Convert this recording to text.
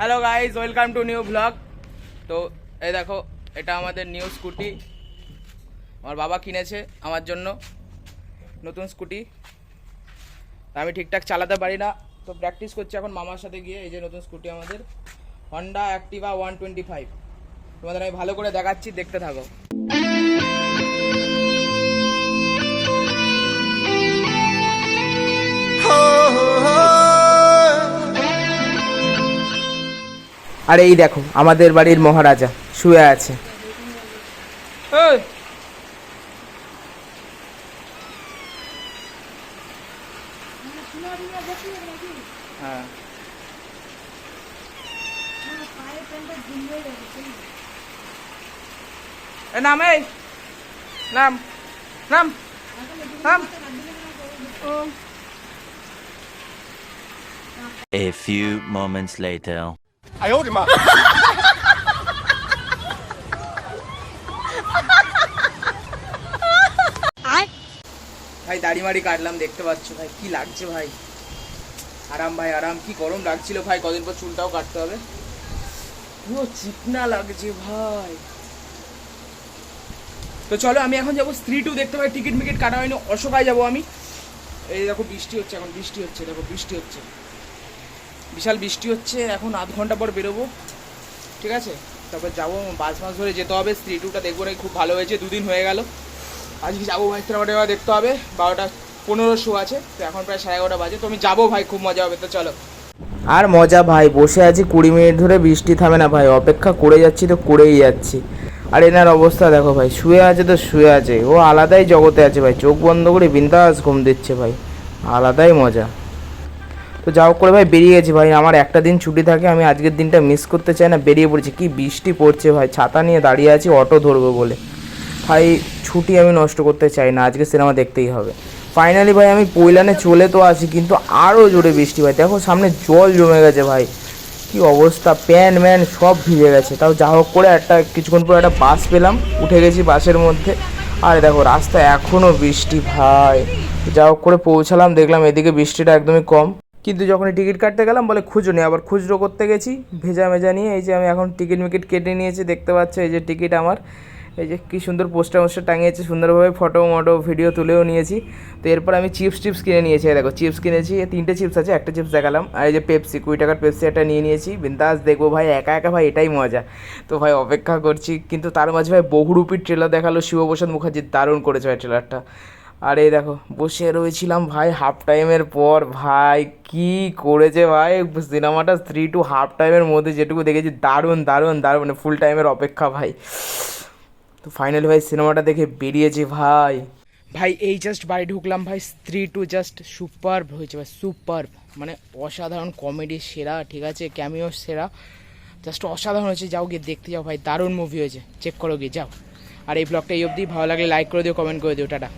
Hello guys welcome to new blog তো, এই দেখো, এটা আমাদের নিউ স্কুটি আমার বাবা কিনেছে আমার জন্য নতুন স্কুটি আমি ঠিকঠাক চালাতে পারি না। তো প্র্যাকটিস করছি এখন মামার সাথে গিয়ে, এই যে নতুন স্কুটি আমাদের। Honda Activa one twenty five তোমাদের আমি ভালো করে দেখাচ্ছি, দেখতে থাকো। আর এই দেখো আমাদের বাড়ির মহারাজা শুয়ে আছে। হ্যাঁ। নাম এই! নাম নাম নাম। A few moments later. 哎呦我的妈！ ভাই দাড়ি মাড়ি কাটলাম দেখতে পাচ্ছ ভাই কি লাগছে ভাই আরাম ভাই আরাম কি গরম লাগছিল ভাই কদিন পর চুলটাও কাটতে হবে পুরো চিকনা লাগছে ভাই তো চলো আমি এখন যাবো স্ত্রী টু দেখতে পাই টিকিট মিকিট কাটা হয়নি অশোকায় যাবো আমি এই দেখো বৃষ্টি হচ্ছে এখন বৃষ্টি হচ্ছে দেখো বৃষ্টি হচ্ছে বিশাল বৃষ্টি হচ্ছে, এখন আধ ঘণ্টা পর বেরোবো। ঠিক আছে? তারপর যাব বাস মাস ধরে যেতে হবে, স্ত্রী টুটা দেখব নাকি খুব ভালো হয়েছে, দুদিন হয়ে গেল। আজকে যাব ভাই সিনেমাটা দেখতে হবে, বারোটা পনেরো শো আছে, তো এখন প্রায় সাড়ে এগারোটা বাজে, তো আমি যাব ভাই, খুব মজা হবে, তো চলো। আর মজা ভাই, বসে আছি কুড়ি মিনিট ধরে, বৃষ্টি থামে না ভাই, অপেক্ষা করে যাচ্ছি তো করেই যাচ্ছি। আর এনার অবস্থা দেখো ভাই, শুয়ে আছে তো শুয়ে আছে, ও আলাদাই জগতে আছে ভাই, চোখ বন্ধ করে বিন্দাস ঘুম দিচ্ছে ভাই, আলাদাই মজা। তো যাও করে ভাই বেরিয়ে গেছি ভাই। আমার একটা দিন ছুটি থাকে, আমি আজকের দিনটা মিস করতে চাই না, বেরিয়ে পড়েছি। কি বৃষ্টি পড়ছে ভাই, ছাতা নিয়ে দাঁড়িয়ে আছি অটো ধরবো বলে। ভাই, ছুটি আমি নষ্ট করতে চাই না, আজকে সিনেমা দেখতেই হবে। ফাইনালি ভাই, আমি পৈলানে চলে তো আসি, কিন্তু আরও জোরে বৃষ্টি ভাই দেখো, সামনে জল জমে গেছে ভাই। কি অবস্থা, প্যান, ম্যান সব ভিজে গেছে। তাও যা হোক করে একটা কিছুক্ষণ পর একটা বাস পেলাম, উঠে গেছি বাসের মধ্যে। আর দেখো রাস্তা এখনও বৃষ্টি ভাই। যা হোক করে পৌঁছালাম, দেখলাম এদিকে বৃষ্টিটা একদমই কম। কিন্তু যখন টিকিট কাটতে গেলাম, বলে খুচরো নেই আবার খুচরো করতে গেছি, ভেজা মেজা নিয়ে। এই যে আমি এখন টিকিট মিকিট কেটে নিয়েছি, দেখতে পাচ্ছ এই যে টিকিট আমার। এই যে কী সুন্দর পোস্টার মোস্টার টাঙিয়েছে, সুন্দরভাবে ফটো, মটো, ভিডিও তুলেও নিয়েছি। তো এরপর আমি চিপস টিপস কিনে নিয়েছি দেখো, চিপস কিনেছি। তিনটে চিপস আছে, একটা চিপস দেখালাম। আর এই যে পেপসি, কুড়ি টাকার পেপসি একটা নিয়ে নিয়েছি। বিন্দাস দেখব ভাই, একা একা ভাই, এটাই মজা। তো ভাই, অপেক্ষা করছি। কিন্তু তার মাঝে ভাই বহুরূপীর ট্রেলার দেখাল শিবপ্রসাদ মুখার্জি, দারুণ করেছে ভাই ট্রেলারটা আর এই দেখো, বসে রয়েছিলাম ভাই হাফ টাইমের পর। ভাই, কি করেছে ভাই? সিনেমাটা থ্রি টু হাফ টাইমের মধ্যে যেটুকু দেখেছি, দারুণ দারুণ দারুণ। মানে ফুল টাইমের অপেক্ষা ভাই। তো ফাইনালি ভাই সিনেমাটা দেখে বেরিয়েছি ভাই। ভাই, এই জাস্ট বাড়ি ঢুকলাম ভাই স্ত্রী টু জাস্ট সুপার হয়েছে ভাই সুপার মানে অসাধারণ কমেডি সেরা, ঠিক আছে? ক্যামিও সেরা। জাস্ট অসাধারণ হয়েছে, যাও গিয়ে দেখতে যাও ভাই, দারুণ মুভি হয়েছে। চেক করো গিয়ে, যাও। আর এই ব্লগটা এই অবধি, ভালো লাগলে লাইক করে দিও কমেন্ট করে দিও, টাটা।